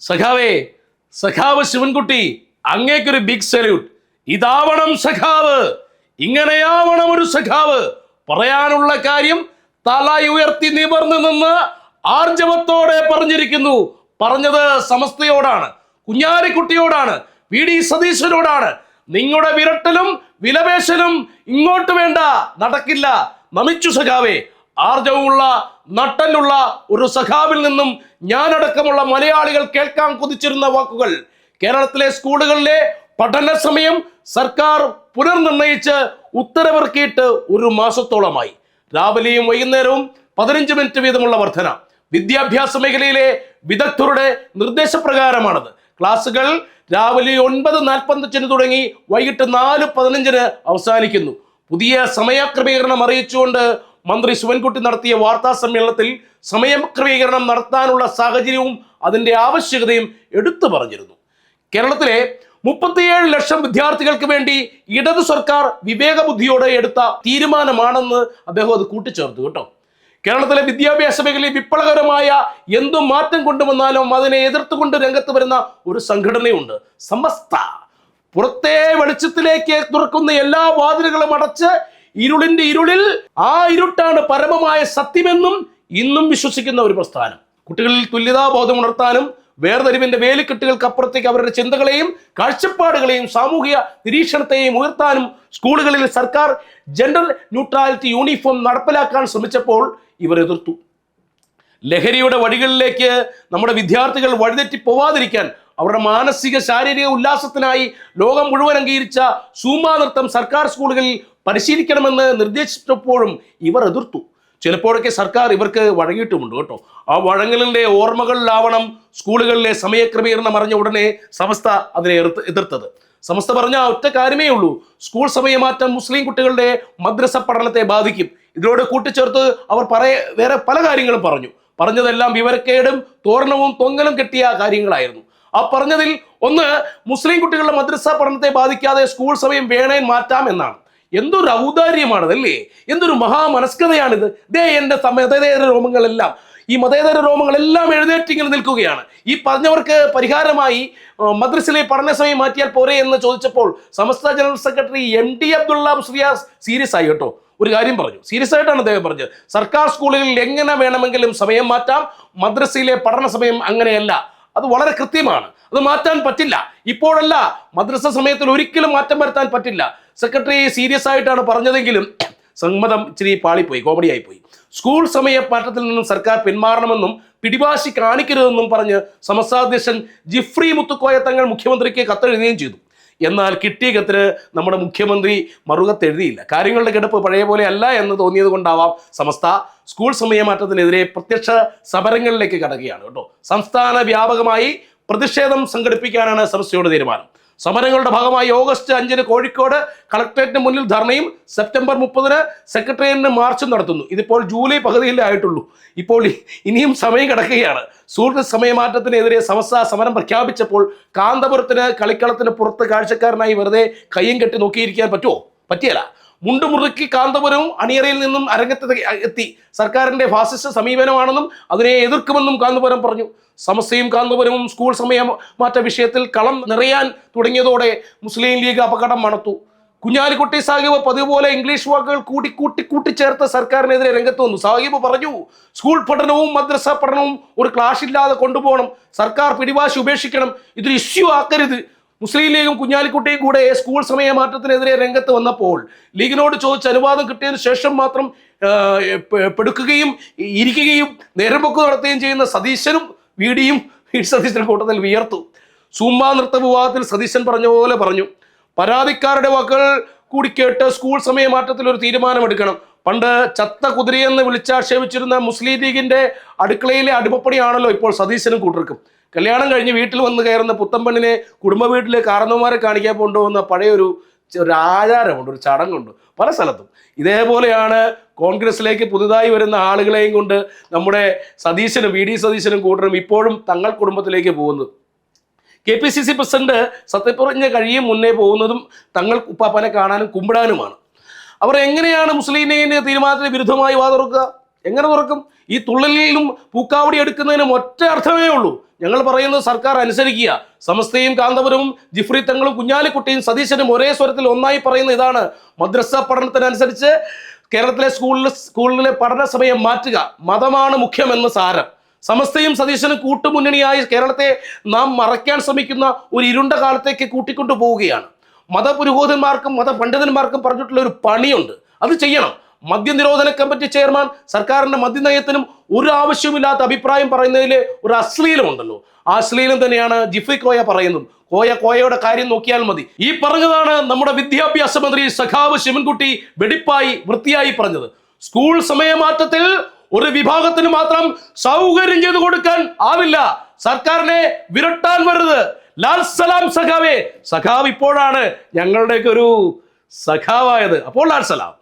സഖാവേ സഖാവ് ശിവൻകുട്ടി അങ്ങേക്കൊരു ബിഗ് സല്യൂട്ട് ഇതാവണം സഖാവ് ഇങ്ങനെയാവണം ഒരു സഖാവ്. പറയാനുള്ള കാര്യം തല ഉയർത്തി നിവർന്നു നിന്ന് ആർജവത്തോടെ പറഞ്ഞിരിക്കുന്നു. പറഞ്ഞത് സമസ്തയോടാണ് കുഞ്ഞാലിക്കുട്ടിയോടാണ് വി ഡി സതീശനോടാണ്. നിങ്ങളുടെ വിരട്ടലും വിലപേശലും ഇങ്ങോട്ട് വേണ്ട നടക്കില്ല. നമിച്ചു സഖാവേ ആർജവമുള്ള നട്ടലുള്ള ഒരു സഖാവിൽ നിന്നും ഞാനടക്കമുള്ള മലയാളികൾ കേൾക്കാൻ കൊതിച്ചിരുന്ന വാക്കുകൾ കേരളത്തിലെ സ്കൂളുകളിലെ പഠന സമയം സർക്കാർ പുനർനിർണയിച്ച് ഉത്തരവിറക്കിയിട്ട് ഒരു മാസത്തോളമായി. രാവിലെയും വൈകുന്നേരവും പതിനഞ്ച് മിനിറ്റ് വീതമുള്ള വർധന. വിദ്യാഭ്യാസ മേഖലയിലെ വിദഗ്ധരുടെ നിർദ്ദേശപ്രകാരമാണത്. ക്ലാസുകൾ രാവിലെ ഒൻപത് നാൽപ്പത്തഞ്ചിന് തുടങ്ങി വൈകിട്ട് നാല് പതിനഞ്ചിന് അവസാനിക്കുന്നു. പുതിയ സമയക്രമീകരണം അറിയിച്ചുകൊണ്ട് മന്ത്രി ശിവൻകുട്ടി നടത്തിയ വാർത്താ സമ്മേളനത്തിൽ സമയക്രമീകരണം നടത്താനുള്ള സാഹചര്യവും അതിന്റെ ആവശ്യകതയും എടുത്തു പറഞ്ഞിരുന്നു. കേരളത്തിലെ മുപ്പത്തിയേഴ് ലക്ഷം വിദ്യാർത്ഥികൾക്ക് വേണ്ടി ഇടത് സർക്കാർ വിവേകബുദ്ധിയോടെ എടുത്ത തീരുമാനമാണെന്ന് അദ്ദേഹം അത് കൂട്ടിച്ചേർത്തു കേട്ടോ. കേരളത്തിലെ വിദ്യാഭ്യാസ മേഖലയിൽ വിപ്ലവകരമായ എന്തു മാറ്റം കൊണ്ടുവന്നാലും അതിനെ എതിർത്തുകൊണ്ട് രംഗത്ത് വരുന്ന ഒരു സംഘടനയുണ്ട്. സമസ്ത. പുറത്തെ വെളിച്ചത്തിലേക്ക് തുറക്കുന്ന എല്ലാ വാതിലുകളും അടച്ച് ഇരുളിന്റെ ഇരുളിൽ ആ ഇരുട്ടാണ് പരമമായ സത്യമെന്നും ഇന്നും വിശ്വസിക്കുന്ന ഒരു പ്രസ്ഥാനം. കുട്ടികളിൽ തുല്യതാബോധം ഉണർത്താനും വേർതിരിവിന്റെ വേലിക്കെട്ടുകൾക്കപ്പുറത്തേക്ക് അവരുടെ ചിന്തകളെയും കാഴ്ചപ്പാടുകളെയും സാമൂഹിക നിരീക്ഷണത്തെയും ഉയർത്താനും സ്കൂളുകളിൽ സർക്കാർ ജെൻഡർ ന്യൂട്രാലിറ്റി യൂണിഫോം നടപ്പിലാക്കാൻ ശ്രമിച്ചപ്പോൾ ഇവർ എതിർത്തു. ലഹരിയുടെ വഴികളിലേക്ക് നമ്മുടെ വിദ്യാർത്ഥികൾ വഴിതെറ്റി പോവാതിരിക്കാൻ അവരുടെ മാനസിക ശാരീരിക ഉല്ലാസത്തിനായി ലോകം മുഴുവൻ അംഗീകരിച്ച സൂമാ നൃത്തം സർക്കാർ സ്കൂളുകളിൽ പരിശീലിക്കണമെന്ന് നിർദ്ദേശിച്ചപ്പോഴും ഇവർ എതിർത്തു. ചിലപ്പോഴൊക്കെ സർക്കാർ ഇവർക്ക് വഴങ്ങിയിട്ടുമുണ്ട് കേട്ടോ. ആ വഴങ്ങലിന്റെ ഓർമ്മകളിലാവണം സ്കൂളുകളിലെ സമയക്രമീകരണം അറിഞ്ഞ ഉടനെ സമസ്ത അതിനെ എതിർത്ത് എതിർത്തത്. സമസ്ത പറഞ്ഞ ഒറ്റ കാര്യമേ ഉള്ളൂ. സ്കൂൾ സമയമാറ്റം മുസ്ലിം കുട്ടികളുടെ മദ്രസ പഠനത്തെ ബാധിക്കും. ഇതിനോട് കൂട്ടിച്ചേർത്ത് അവർ പറയ വേറെ പല കാര്യങ്ങളും പറഞ്ഞു. പറഞ്ഞതെല്ലാം വിവരക്കേടും തോരണവും തൊങ്ങലും കെട്ടിയ കാര്യങ്ങളായിരുന്നു. ആ പറഞ്ഞതിൽ ഒന്ന് മുസ്ലിം കുട്ടികളുടെ മദ്രസ പഠനത്തെ ബാധിക്കാതെ സ്കൂൾ സമയം വേണേ മാറ്റാം എന്നാണ് എന്തൊരു ഔദാര്യമാണ് അല്ലേ എന്തൊരു മഹാമനസ്കതയാണിത്. ദേ എന്റെ മതേതര രോമങ്ങളെല്ലാം. ഈ മതേതര രോമങ്ങളെല്ലാം എഴുന്നേറ്റിങ്ങനെ നിൽക്കുകയാണ്. ഈ പറഞ്ഞവർക്ക് പരിഹാരമായി മദ്രസിലെ പഠന സമയം മാറ്റിയാൽ പോരെ എന്ന് ചോദിച്ചപ്പോൾ Samastha general secretary M D Abdulla Musliyar serious ആയി കേട്ടോ. ഒരു കാര്യം പറഞ്ഞു. സീരിയസ് ആയിട്ടാണ് അദ്ദേഹം പറഞ്ഞത്. സർക്കാർ സ്കൂളുകളിൽ എങ്ങനെ വേണമെങ്കിലും സമയം മാറ്റാം മദ്രസയിലെ പഠന സമയം അങ്ങനെയല്ല. അത് വളരെ കൃത്യമാണ്. അത് മാറ്റാൻ പറ്റില്ല. ഇപ്പോഴല്ല മദ്രസ സമയത്തിൽ ഒരിക്കലും മാറ്റം വരുത്താൻ പറ്റില്ല. സെക്രട്ടറി സീരിയസ് ആയിട്ടാണ് പറഞ്ഞതെങ്കിലും സമ്മതം ഇച്ചിരി പാളിപ്പോയി കോമഡിയായി പോയി സ്കൂൾ സമയ പാഠത്തിൽ നിന്നും സർക്കാർ പിന്മാറണമെന്നും പിടിവാശി കാണിക്കരുതെന്നും പറഞ്ഞ് സമസ്താധ്യക്ഷൻ ജിഫ്രി മുത്തുക്കോയ തങ്ങൾ മുഖ്യമന്ത്രിക്ക് കത്തെഴുതുകയും ചെയ്തു. എന്നാൽ കിട്ടിയ കത്തിന് നമ്മുടെ മുഖ്യമന്ത്രി മറുകത്ത് കാര്യങ്ങളുടെ കിടപ്പ് പഴയ പോലെ അല്ല എന്ന് തോന്നിയത് കൊണ്ടാവാം സമസ്ത സ്കൂൾ സമയമാറ്റത്തിനെതിരെ പ്രത്യക്ഷ സമരങ്ങളിലേക്ക് കടക്കുകയാണ് കേട്ടോ. സംസ്ഥാന വ്യാപകമായി പ്രതിഷേധം സംഘടിപ്പിക്കാനാണ് സമസ്തയുടെ തീരുമാനം. സമരങ്ങളുടെ ഭാഗമായി ഓഗസ്റ്റ് അഞ്ചിന് കോഴിക്കോട് കളക്ടറേറ്റിന് മുന്നിൽ ധർണയും സെപ്റ്റംബർ മുപ്പതിന് സെക്രട്ടേറിയറ്റിന് മാർച്ചും നടത്തുന്നു. ഇതിപ്പോൾ ജൂലൈ പകുതിയിലേ ആയിട്ടുള്ളൂ. ഇപ്പോൾ ഇനിയും സമയം കിടക്കുകയാണ്. സൂര്യ സമയമാറ്റത്തിനെതിരെ സമസ്ത സമരം പ്രഖ്യാപിച്ചപ്പോൾ കാന്തപുരത്തിന് കളിക്കളത്തിന് പുറത്ത് കാഴ്ചക്കാരനായി വെറുതെ കയ്യും കെട്ടി നോക്കിയിരിക്കാൻ പറ്റുമോ പറ്റിയല്ല. മുണ്ട് മുറുക്കി കാന്തപുരവും അണിയറയിൽ നിന്നും അരങ്ങത്ത് എത്തി. സർക്കാരിന്റെ ഫാസിസ്റ്റ് സമീപനമാണെന്നും അതിനെ എതിർക്കുമെന്നും കാന്തപുരം പറഞ്ഞു. സമസ്തയും കാന്തപുരവും സ്കൂൾ സമയം മാറ്റ വിഷയത്തിൽ കളം നിറയാൻ തുടങ്ങിയതോടെ മുസ്ലിം ലീഗ് അപകടം മണത്തു. കുഞ്ഞാലിക്കുട്ടി സാഹിബ് പതിവ് പോലെ ഇംഗ്ലീഷ് വാക്കുകൾ കൂട്ടി കൂട്ടി കൂട്ടിച്ചേർത്ത് സർക്കാരിനെതിരെ രംഗത്ത് വന്നു. സാഹിബ് പറഞ്ഞു സ്കൂൾ പഠനവും മദ്രസ പഠനവും ഒരു ക്ലാഷ് ഇല്ലാതെ കൊണ്ടുപോകണം. സർക്കാർ പിടിവാശി ഉപേക്ഷിക്കണം. ഇതൊരു ഇഷ്യൂ ആക്കരുത്. മുസ്ലിം ലീഗും കുഞ്ഞാലിക്കുട്ടിയും കൂടെ സ്കൂൾ സമയ മാറ്റത്തിനെതിരെ രംഗത്ത് വന്നപ്പോൾ ലീഗിനോട് ചോദിച്ച അനുവാദം കിട്ടിയതിന് ശേഷം മാത്രം പെടുക്കുകയും ഇരിക്കുകയും നേരമ്പൊക്ക് നടത്തുകയും ചെയ്യുന്ന സതീശനും വീടിയും വി സതീശൻ കൂട്ടത്തിൽ വിയർത്തു. സൂമ്മാ നൃത്ത വിവാദത്തിൽ സതീശൻ പറഞ്ഞ പോലെ പറഞ്ഞു. പരാതിക്കാരുടെ വാക്കുകൾ കൂടി കേട്ട് സ്കൂൾ സമയമാറ്റത്തിൽ ഒരു തീരുമാനമെടുക്കണം. പണ്ട് ചത്ത കുതിരയെന്ന് വിളിച്ചാക്ഷേപിച്ചിരുന്ന മുസ്ലിം ലീഗിന്റെ അടുക്കളയിലെ അടുപ്പപ്പണിയാണല്ലോ ഇപ്പോൾ സതീശനും കൂട്ടർക്കും. കല്യാണം കഴിഞ്ഞ് വീട്ടിൽ വന്ന് കയറുന്ന പുത്തമ്പണ്ണിനെ കുടുംബ വീട്ടിലെ കാരണവന്മാരെ കാണിക്കാൻ കൊണ്ടുപോകുന്ന പഴയൊരു ഒരു ആചാരമുണ്ട് ഒരു ചടങ്ങുണ്ട് പല സ്ഥലത്തും. ഇതേപോലെയാണ് കോൺഗ്രസിലേക്ക് പുതുതായി വരുന്ന ആളുകളെയും കൊണ്ട് നമ്മുടെ സതീശനും വി ഡി സതീശനും കൂട്ടരും ഇപ്പോഴും തങ്ങൾ കുടുംബത്തിലേക്ക് പോകുന്നത്. K P C C president സത്യപ്രതിജ്ഞ കഴിയും മുന്നേ പോകുന്നതും തങ്ങൾ ഉപ്പാപ്പനെ കാണാനും കുമ്പിടാനുമാണ്. അവർ എങ്ങനെയാണ് മുസ്ലിം ലീഗിന്റെ തീരുമാനത്തിന് വിരുദ്ധമായി വാ തുറക്കുക? എങ്ങനെ തുറക്കും? ഈ തുള്ളലിലും പൂക്കാവടി എടുക്കുന്നതിനും ഒറ്റ അർത്ഥമേ ഉള്ളൂ. ഞങ്ങൾ പറയുന്നത് സർക്കാർ അനുസരിക്കുക. സമസ്തയും കാന്തപുരവും ജിഫ്രി തങ്ങളും കുഞ്ഞാലിക്കുട്ടിയും സതീശനും ഒരേ സ്വരത്തിൽ ഒന്നായി പറയുന്ന ഇതാണ്. മദ്രസ പഠനത്തിനനുസരിച്ച് കേരളത്തിലെ സ്കൂളിൽ സ്കൂളിലെ പഠന സമയം മാറ്റുക. മതമാണ് മുഖ്യമെന്ന് സാരം. സമസ്തയും സതീശനും കൂട്ടുമുന്നണിയായി കേരളത്തെ നാം മറയ്ക്കാൻ ശ്രമിക്കുന്ന ഒരു ഇരുണ്ട കാലത്തേക്ക് കൂട്ടിക്കൊണ്ടു പോവുകയാണ് മതപുരോഹിതന്മാർക്കും മതപണ്ഡിതന്മാർക്കും പറഞ്ഞിട്ടുള്ള ഒരു പണിയുണ്ട്. അത് ചെയ്യണം. മദ്യനിരോധന കമ്മിറ്റി ചെയർമാൻ സർക്കാരിന്റെ മദ്യനയത്തിനും ഒരു ആവശ്യമില്ലാത്ത അഭിപ്രായം പറയുന്നതിൽ ഒരു അശ്ലീലമുണ്ടല്ലോ ആ അശ്ലീലം തന്നെയാണ് ജിഫി കോയ പറയുന്നത്. കോയ കോയയുടെ കാര്യം നോക്കിയാൽ മതി. ഈ പറഞ്ഞതാണ് നമ്മുടെ വിദ്യാഭ്യാസ മന്ത്രി സഖാവ് ശിവൻകുട്ടി വെടിപ്പായി വൃത്തിയായി പറഞ്ഞത്. സ്കൂൾ സമയമാറ്റത്തിൽ ഒരു വിഭാഗത്തിന് മാത്രം സൗകര്യം ചെയ്തു കൊടുക്കാൻ ആവില്ല. സർക്കാരിനെ വിരട്ടാൻ വരുത് ലാൽ സലാം സഖാവേ. സഖാവ് ഇപ്പോഴാണ് ഞങ്ങളുടെയൊക്കെ ഒരു സഖാവായത്. അപ്പോൾ ലാൽ സലാം.